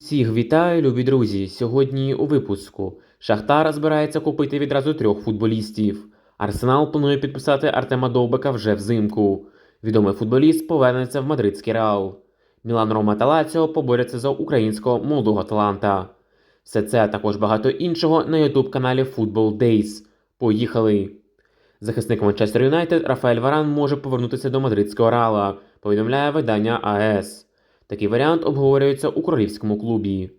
Всіх вітаю, любі друзі! Сьогодні у випуску. Шахтар збирається купити відразу трьох футболістів. Арсенал планує підписати Артема Довбика вже взимку. Відомий футболіст повернеться в мадридський Реал. Мілан Рома та Лаціо поборються за українського молодого таланта. Все це а також багато іншого на ютуб каналі Football Days. Поїхали! Захисник Манчестер Юнайтед Рафаель Варан може повернутися до мадридського Реала, повідомляє видання АЕС. Такий варіант обговорюється у королівському клубі.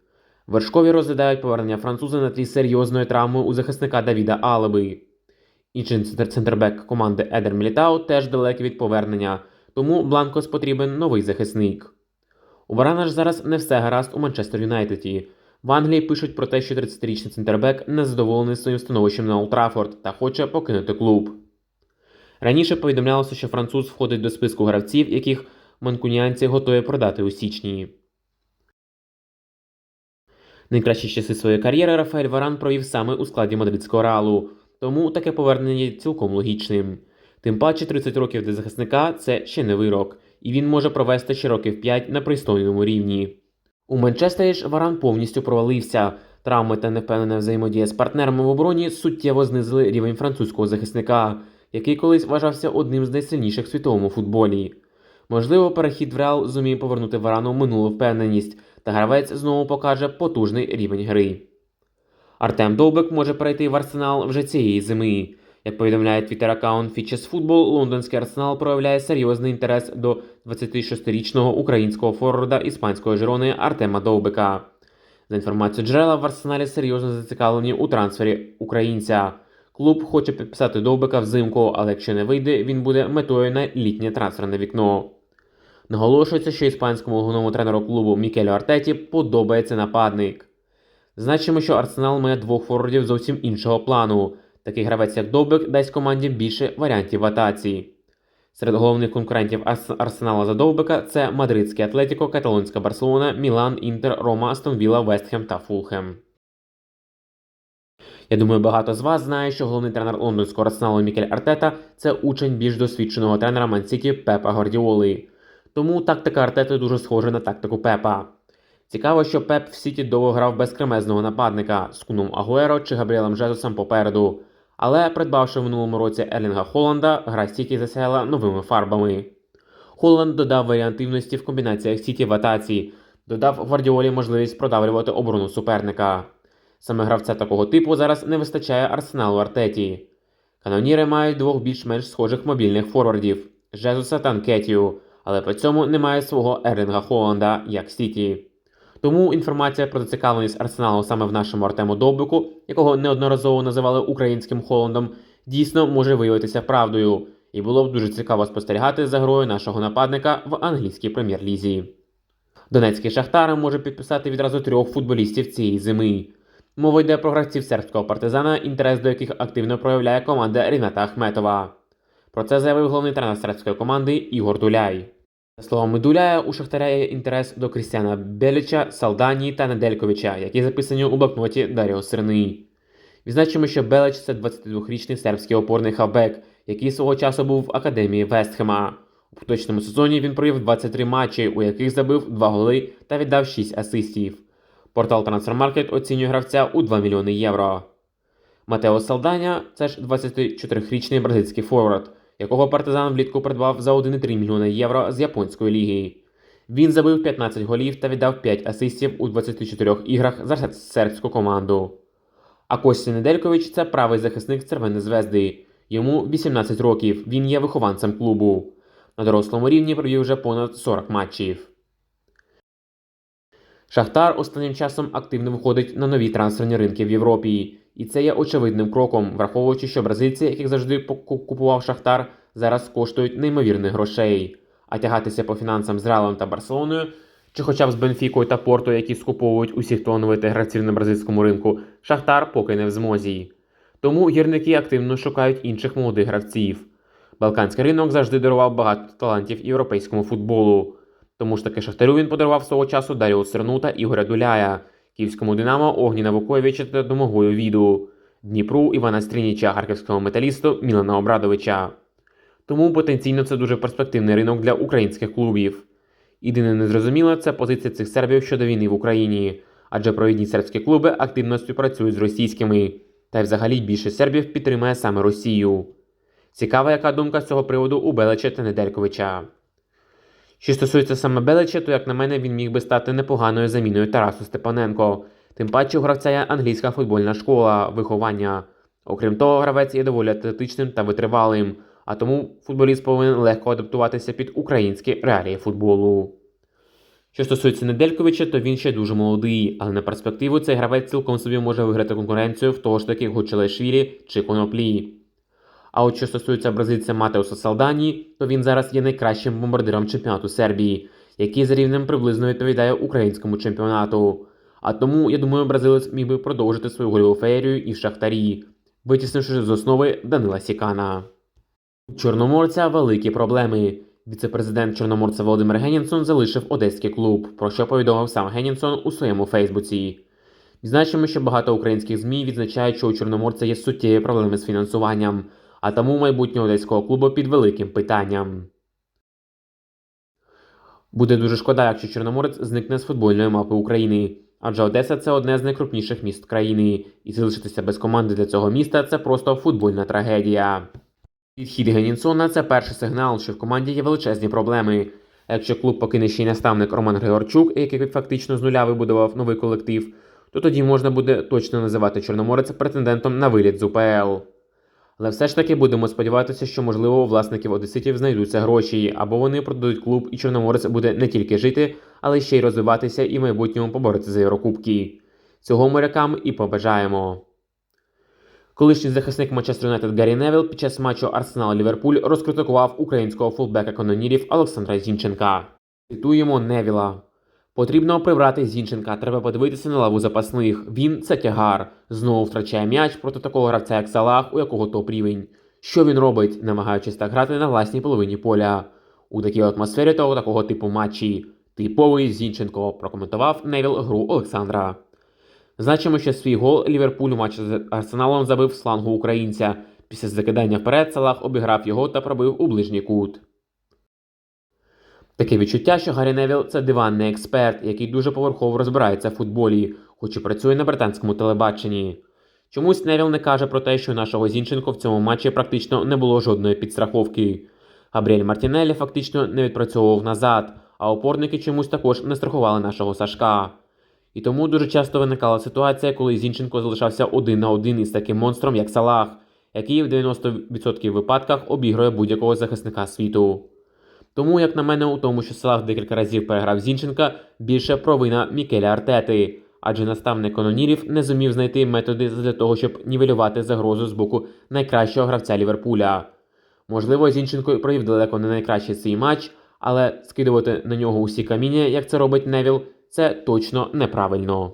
Вершкові розглядають повернення француза на тлі серйозної травми у захисника Давіда Алеби. Інший центрбек команди Едер Мілітау теж далекий від повернення, тому Бланкос потрібен новий захисник. У Варана ж зараз не все гаразд у Манчестер Юнайтеді. В Англії пишуть про те, що 30-річний центрбек незадоволений своїм становищем на Олд та хоче покинути клуб. Раніше повідомлялося, що француз входить до списку гравців, яких манкуніанці готові продати у січні. Найкращі часи своєї кар'єри Рафаель Варан провів саме у складі мадридського реалу, тому таке повернення є цілком логічним. Тим паче 30 років для захисника це ще не вирок, і він може провести ще років 5 на пристойному рівні. У Манчестері ж Варан повністю провалився. Травми та невпевнена взаємодія з партнерами в обороні суттєво знизили рівень французького захисника, який колись вважався одним з найсильніших в світовому футболі. Можливо, перехід в Реал зуміє повернути Варану минулу впевненість, та гравець знову покаже потужний рівень гри. Артем Довбик може перейти в Арсенал вже цієї зими. Як повідомляє твіттер-аккаунт Fitches Football, лондонський Арсенал проявляє серйозний інтерес до 26-річного українського форварда іспанської Жирони Артема Довбика. За інформацією джерела, в Арсеналі серйозно зацікавлені у трансфері українця. Клуб хоче підписати Довбика взимку, але якщо не вийде, він буде метою на літнє трансферне вікно. Наголошується, що іспанському головному тренеру клубу Мікелю Артеті подобається нападник. Значимо, що Арсенал має двох форвардів зовсім іншого плану. Такий гравець, як Довбик, дасть команді більше варіантів в атаці. Серед головних конкурентів Арс- Арсенала за Довбика це Мадридський Атлетіко, Каталонська Барселона, Мілан, Інтер, Рома, Астон Вілла, Вестхем та Фулхем. Я думаю, багато з вас знає, що головний тренер лондонського арсеналу Мікель Артета це учень більш досвідченого тренера Мансіті Пепа Гвардіоли. Тому тактика Артети дуже схожа на тактику Пепа. Цікаво, що Пеп в Сіті довго грав без кремезного нападника з Куном Агуеро чи Габріелем Жезусом попереду. Але, придбавши в минулому році Ерлінга Холланда, гра Сіті засяяла новими фарбами. Холланд додав варіантивності в комбінаціях Сіті в атаці, додав Гвардіолі можливість продавлювати оборону суперника. Саме гравця такого типу зараз не вистачає арсеналу Артеті. Каноніри мають двох більш-менш схожих мобільних форвардів Жезуса та Нкетію, але при цьому немає свого Ерлінга Холланда, як Сіті. Тому інформація про зацікавленість арсеналу саме в нашому Артему Довбику, якого неодноразово називали українським Холландом, дійсно може виявитися правдою, і було б дуже цікаво спостерігати за грою нашого нападника в англійській прем'єр-лізі. Донецький Шахтар може підписати відразу трьох футболістів цієї зими. Мова йде про гравців сербського партизана, інтерес до яких активно проявляє команда Ріната Ахметова. Про це заявив головний тренер сербської команди Ігор Дуляй. За словами Дуляя, у Шахтаря є інтерес до Крістіана Беліча, Салдані та Недельковича, які записані у блокноті Даріо Сирни. Відзначимо, що Белич це 22-річний сербський опорний хавбек, який свого часу був в академії Вестхема. У поточному сезоні він провів 23 матчі, у яких забив 2 голи та віддав 6 асистів. Портал Transfermarkt оцінює гравця у 2 мільйони євро. Матео Салданя це ж 24-річний бразильський форвард, якого партизан влітку придбав за 1,3 мільйона євро з японської ліги. Він забив 15 голів та віддав 5 асистів у 24 іграх за сербську команду. А Костя Неделькович це правий захисник Червоної звезди. Йому 18 років, він є вихованцем клубу. На дорослому рівні провів вже понад 40 матчів. Шахтар останнім часом активно виходить на нові трансферні ринки в Європі, і це є очевидним кроком, враховуючи, що бразильці, яких завжди купував Шахтар, зараз коштують неймовірних грошей. А тягатися по фінансам з Реалом та Барселоною, чи хоча б з Бенфікою та Порту, які скуповують усіх талановитих гравців на бразильському ринку, Шахтар поки не в змозі. Тому гірники активно шукають інших молодих гравців. Балканський ринок завжди дарував багато талантів європейському футболу. Тому ж таки Шахтарю він подарував свого часу Даріо Серну та Ігоря Дуляя, київському Динамо Огніна Вуковича та Домогою Віду, Дніпру Івана Стрініча, харківського металісту Мілана Обрадовича. Тому потенційно це дуже перспективний ринок для українських клубів. Єдине незрозуміле це позиція цих сербів щодо війни в Україні, адже провідні сербські клуби активно співпрацюють з російськими, та й взагалі більше сербів підтримує саме Росію. Цікава, яка думка з цього приводу у Белича та Недельковича. Що стосується саме Белича, то, як на мене, він міг би стати непоганою заміною Тарасу Степаненко. Тим паче у гравця є англійська футбольна школа виховання. Окрім того, гравець є доволі атлетичним та витривалим, а тому футболіст повинен легко адаптуватися під українські реалії футболу. Що стосується Недельковича, то він ще дуже молодий, але на перспективу цей гравець цілком собі може виграти конкуренцію в того ж таки Гучелешвілі чи Коноплі. А от що стосується бразильця Матеуса Салдані, то він зараз є найкращим бомбардиром чемпіонату Сербії, який за рівнем приблизно відповідає українському чемпіонату. А тому, я думаю, бразилець міг би продовжити свою гольову феєрію і в Шахтарі, витіснивши з основи Данила Сікана. У Чорноморця великі проблеми. Віце-президент Чорноморця Володимир Генінсон залишив одеський клуб, про що повідомив сам Генінсон у своєму Фейсбуці. Відзначимо, що багато українських ЗМІ відзначають, що у Чорноморця є суттєві проблеми з фінансуванням, а тому майбутнє одеського клубу під великим питанням. Буде дуже шкода, якщо Чорноморець зникне з футбольної мапи України, адже Одеса це одне з найкрупніших міст країни, і залишитися без команди для цього міста це просто футбольна трагедія. Підхід Генінсона це перший сигнал, що в команді є величезні проблеми. Якщо клуб покине ще й наставник Роман Григорчук, який фактично з нуля вибудував новий колектив, то тоді можна буде точно називати Чорноморець претендентом на виліт з УПЛ. Але все ж таки будемо сподіватися, що можливо у власників одеситів знайдуться гроші, або вони продадуть клуб, і Чорноморець буде не тільки жити, але ще й розвиватися і в майбутньому поборотися за Єврокубки. Цього морякам і побажаємо. Колишній захисник Манчестер Юнайтед Гаррі Невіл під час матчу Арсенал Ліверпуль розкритикував українського фулбека канонірів Олександра Зінченка. Цитуємо Невіла. Потрібно прибрати Зінченка, треба подивитися на лаву запасних. Він це тягар. Знову втрачає м'яч проти такого гравця, як Салах, у якого топ рівень. Що він робить, намагаючись так грати на власній половині поля. У такій атмосфері того такого типу матчі. Типовий Зінченко прокоментував Невіл гру Олександра. Значимо, що свій гол Ліверпуль у матчі з Арсеналом забив з флангу українця. Після закидання вперед Салах обіграв його та пробив у ближній кут. Таке відчуття, що Гаррі Невіл це диванний експерт, який дуже поверхово розбирається в футболі, хоч і працює на британському телебаченні. Чомусь Невіл не каже про те, що нашого Зінченко в цьому матчі практично не було жодної підстраховки. Габріель Мартінелі фактично не відпрацьовував назад, а опорники чомусь також не страхували нашого Сашка. І тому дуже часто виникала ситуація, коли Зінченко залишався один на один із таким монстром, як Салах, який в 90% випадках обігрує будь-якого захисника світу. Тому, як на мене, у тому, що Салах декілька разів переграв Зінченка, більше провина Мікеля Артети, адже наставник канонірів не зумів знайти методи для того, щоб нівелювати загрозу з боку найкращого гравця Ліверпуля. Можливо, Зінченко провів далеко не найкращий свій матч, але скидувати на нього усі каміння, як це робить Невіл, це точно неправильно.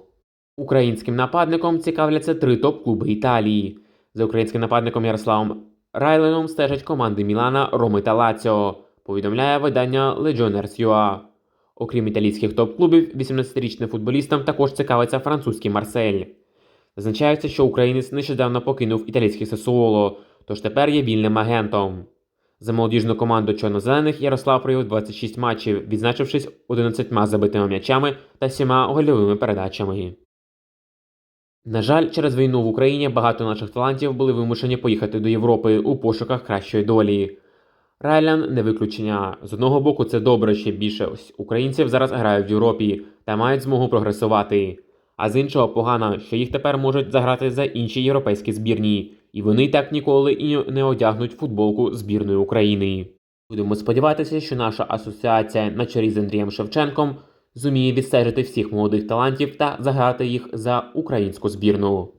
Українським нападником цікавляться три топ-клуби Італії. За українським нападником Ярославом Райленом стежать команди Мілана, Роми та Лаціо, повідомляє видання Legionnaires.ua. Окрім італійських топ-клубів, 18-річним футболістам також цікавиться французький Марсель. Зазначається, що українець нещодавно покинув італійський Сесуоло, тож тепер є вільним агентом. За молодіжну команду чорнозелених Ярослав провів 26 матчів, відзначившись 11 забитими м'ячами та 7 гольовими передачами. На жаль, через війну в Україні багато наших талантів були вимушені поїхати до Європи у пошуках кращої долі. Райлян не виключення. З одного боку, це добре, що більше ось українців зараз грають в Європі та мають змогу прогресувати. А з іншого погано, що їх тепер можуть заграти за інші європейські збірні, і вони так ніколи і не одягнуть футболку збірної України. Будемо сподіватися, що наша асоціація на чолі з Андрієм Шевченком зуміє відстежити всіх молодих талантів та заграти їх за українську збірну.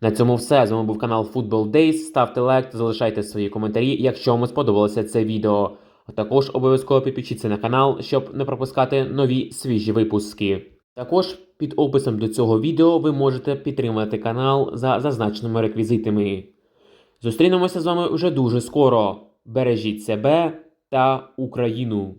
На цьому все. З вами був канал Football Days. Ставте лайк залишайте свої коментарі, якщо вам сподобалося це відео. А також обов'язково підпишіться на канал, щоб не пропускати нові свіжі випуски. Також під описом до цього відео ви можете підтримати канал за зазначеними реквізитами. Зустрінемося з вами вже дуже скоро. Бережіть себе та Україну!